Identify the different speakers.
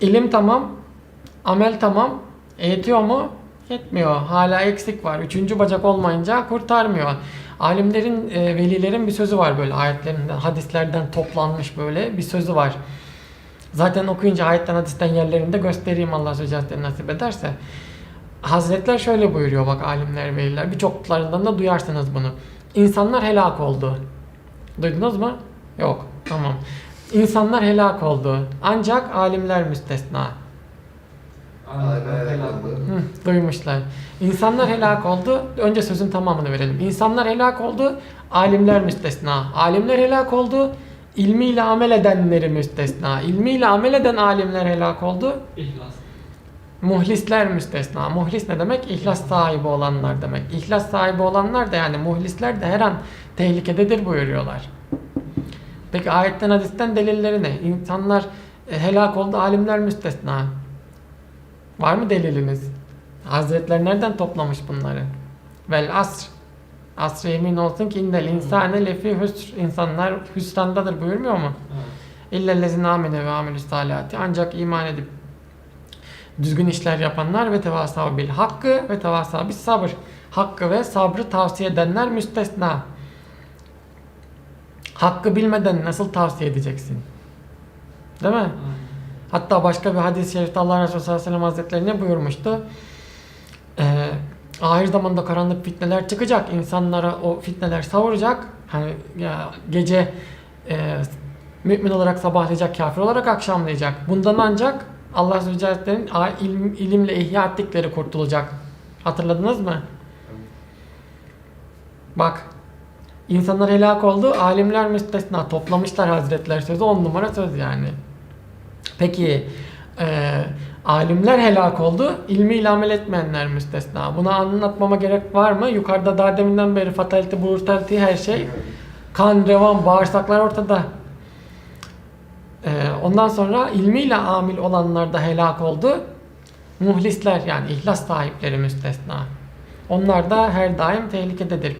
Speaker 1: İlim tamam, amel tamam. Yetiyor mu? Yetmiyor. Hala eksik var. Üçüncü bacak olmayınca kurtarmıyor. Alimlerin, e, velilerin bir sözü var böyle ayetlerinden, hadislerden toplanmış böyle bir sözü var. Zaten okuyunca ayetten hadisten yerlerinde göstereyim Allah Azze nasip ederse. Hazretler şöyle buyuruyor bak alimler veliler birçoklarından da duyarsınız bunu. İnsanlar helak oldu. Duydunuz mu? Yok. Tamam. İnsanlar helak oldu. Ancak alimler müstesna.
Speaker 2: Aynen helak oldu.
Speaker 1: Hı, duymuşlar. İnsanlar helak oldu. Önce sözün tamamını verelim. İnsanlar helak oldu. Alimler müstesna. Alimler helak oldu. İlmiyle amel edenleri müstesna. İlmiyle amel eden alimler helak oldu.
Speaker 3: İhlas.
Speaker 1: Muhlisler müstesna. Muhlis ne demek? İhlas sahibi olanlar demek. İhlas sahibi olanlar da yani muhlisler de her an tehlikededir buyuruyorlar. Peki ayetten hadisten delilleri ne? İnsanlar e, helak oldu, alimler müstesna. Var mı deliliniz? Hazretler nereden toplamış bunları? Vel asr. Asr yemin olsun ki indel insane lefi hüsr. İnsanlar hüsrandadır buyurmuyor mu?
Speaker 3: Evet.
Speaker 1: İllellezine amene ve amelü salihati. Ancak iman edip düzgün işler yapanlar ve tevasav bil hakkı ve tevasav bis sabır. Hakkı ve sabrı tavsiye edenler müstesna. Hakkı bilmeden nasıl tavsiye edeceksin? Değil mi?
Speaker 3: Aynen.
Speaker 1: Hatta başka bir hadis-i şerifte Allah Resulü sallallahu aleyhi ve sellem hazretleri ne buyurmuştu? Ee, ahir zamanda karanlık fitneler çıkacak. İnsanlara o fitneler savuracak. Hani ya gece e, mümin olarak sabahlayacak, kafir olarak akşamlayacak. Bundan ancak Allah Resulü Hazretleri'nin ilim, ilimle ihya ettikleri kurtulacak. Hatırladınız mı? Bak insanlar helak oldu, alimler müstesna. Toplamışlar Hazretler sözü on numara söz yani. Peki e, alimler helak oldu, ilmiyle amel etmeyenler müstesna. Bunu anlatmama gerek var mı? Yukarıda daha deminden beri fatality, brutality her şey. Kan, revan, bağırsaklar ortada. E, ondan sonra ilmiyle amil olanlar da helak oldu. Muhlisler yani ihlas sahipleri müstesna. Onlar da her daim tehlikededir.